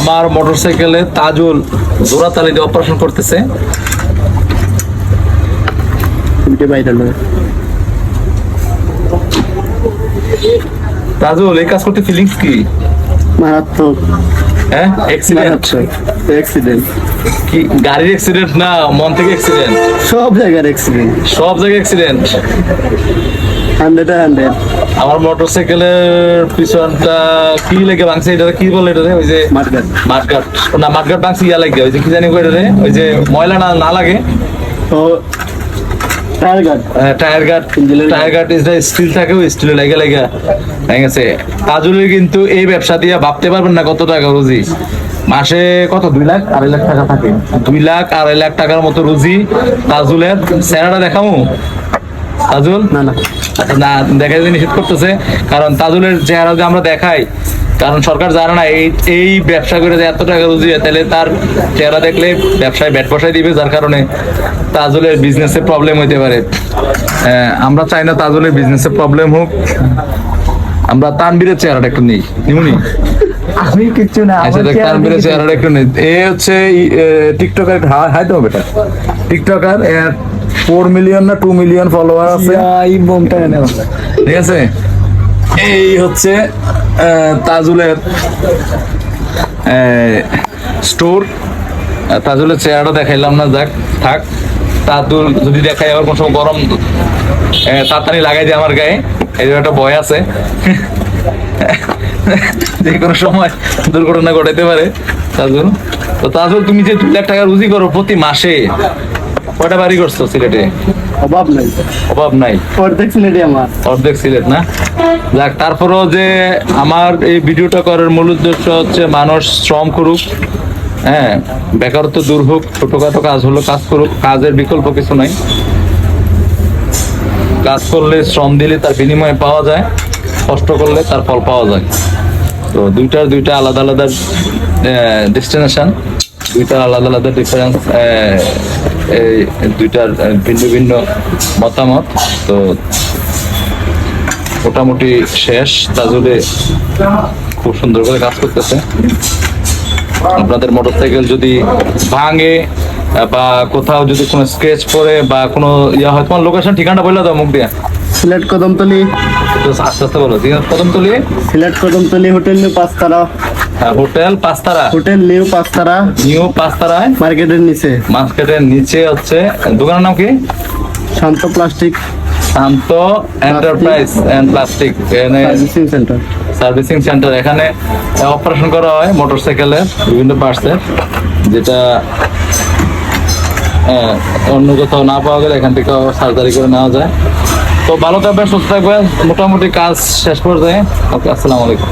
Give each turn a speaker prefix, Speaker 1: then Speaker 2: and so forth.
Speaker 1: আমার মোটরসাইকেলে তাজুল জোড়াতালি দিয়ে অপারেশন করতেছে। তাজুল এই কাজ করতে ফিলিংস কি?
Speaker 2: মারাত্মক।
Speaker 1: হ্যাঁ অ্যাক্সিডেন্ট
Speaker 2: অ্যাক্সিডেন্ট
Speaker 1: কি গাড়ির অ্যাক্সিডেন্ট না মন থেকে অ্যাক্সিডেন্ট
Speaker 2: সব জায়গার অ্যাক্সিডেন্ট
Speaker 1: সব জায়গায় অ্যাক্সিডেন্ট
Speaker 2: হান্ড্রেড হান্ড্রেড।
Speaker 1: আমার মোটরসাইকেলের পিছনটা কি লেগে ভাঙছে এটা কি বলে এটা ওই যে
Speaker 2: মার্কেট
Speaker 1: মাঠঘাট। না মাঠঘাট ভাঙছে ইয়া লাগে ওই যে কি জানি রে? ওই যে ময়লা না না লাগে।
Speaker 2: তো tyre guard
Speaker 1: tyre guard tyre guard is steel থাকে ওই স্টিলে লাগে লাগে। ঠিক আছে। তাজুলের কিন্তু এই ব্যবসা দিয়ে ভাবতে পারবেন না কত টাকা রুজি। মাসে কত? দুই লাখ আড়াই লাখ টাকা থাকে। দুই লাখ আড়াই লাখ টাকার মতো রুজি তাজুলের স্যারাটা দেখামু? তাজুল?
Speaker 2: না না।
Speaker 1: না দেখা যায় নিষেধ করতেছে। কারণ তাজুলের চেহারা যদি আমরা দেখাই কারণ সরকার জানে না এই এই ব্যবসা করে যে এত টাকা রুজি তাহলে তার চেহারা দেখলে ব্যবসায় ব্যাট বসাই দিবে যার কারণে তাজুলের বিজনেসে প্রবলেম হইতে পারে। আমরা চাই না তাজুলের বিজনেসে প্রবলেম হোক। আমরা তানবীরের চেহারাটা একটু নেই। নিমুনি?
Speaker 2: আমি কিচ্ছু না
Speaker 1: আচ্ছা তানবীরের চেহারাটা একটু নেই। এ হচ্ছে টিকটকার হাই তো বেটা টিকটকার ফোর মিলিয়ন না টু মিলিয়ন ফলোয়ার আছে? ঠিক আছে? এই হচ্ছে তাজুলের স্টোর তাজুলের চেহারাটা দেখাইলাম না যাক থাক। তাজুল যদি দেখাই আবার কোনো সময় গরম তাড়াতাড়ি লাগাই দিয়ে আমার গায়ে। এই একটা ভয় আছে। যে কোনো সময় দুর্ঘটনা ঘটাইতে পারে তাজুল। তো তাজুল তুমি যে দুই লাখ টাকা রুজি করো প্রতি মাসে কয়টা বাড়ি করছ সিলেটে?
Speaker 2: অভাব নাই।
Speaker 1: অভাব নাই?
Speaker 2: অর্ধেক সিলেটে আমার।
Speaker 1: অর্ধেক সিলেট না? যাক তারপরেও যে আমার এই ভিডিওটা করার মূল উদ্দেশ্য হচ্ছে মানুষ শ্রম করুক হ্যাঁ বেকারত্ব দূর হোক ছোটখাটো কাজ হলো কাজ করুক কাজের বিকল্প কিছু নাই। কাজ করলে শ্রম দিলে তার বিনিময়ে পাওয়া যায় কষ্ট করলে তার ফল পাওয়া যায়। তো দুইটার দুইটা আলাদা আলাদা ডেস্টিনেশন দুইটা আলাদা আলাদা ডিফারেন্স এই দুইটার ভিন্ন ভিন্ন মতামত। তো মোটামুটি শেষ। তাজুলে খুব সুন্দর করে কাজ করতেছে। আপনাদের মোটরসাইকেল যদি ভাঙে বা কোথাও যদি কোনো স্কেচ পড়ে বা কোনো ইয়া হয় তোমার লোকেশন ঠিকানা বললে দাও মুখ দিয়ে।
Speaker 2: সিলেট কদমতলি।
Speaker 1: আস্তে আস্তে বলো। আছে
Speaker 2: Sylhet Kadamtali hotel Panchtara
Speaker 1: hotel Panchtara.
Speaker 2: Hotel new Panchtara.
Speaker 1: New পাঁচতারায়।
Speaker 2: মার্কেটের নিচে।
Speaker 1: মার্কেটের নিচে হচ্ছে দোকানের নাম কি?
Speaker 2: Shanto plastic.
Speaker 1: Shanto enterprise and plastic. এখানে
Speaker 2: সার্ভিসিং সেন্টার।
Speaker 1: Servicing centre. এখানে অপারেশন করা হয় মোটরসাইকেলের বিভিন্ন পার্টসের যেটা অন্য কোথাও না পাওয়া গেলে এখান থেকে সার্জারি করে নেওয়া যায়। তো ভালো থাকবেন সুস্থ থাকবেন। মোটামুটি কাজ শেষ পর্যায়ে। ওকে আসসালামু আলাইকুম।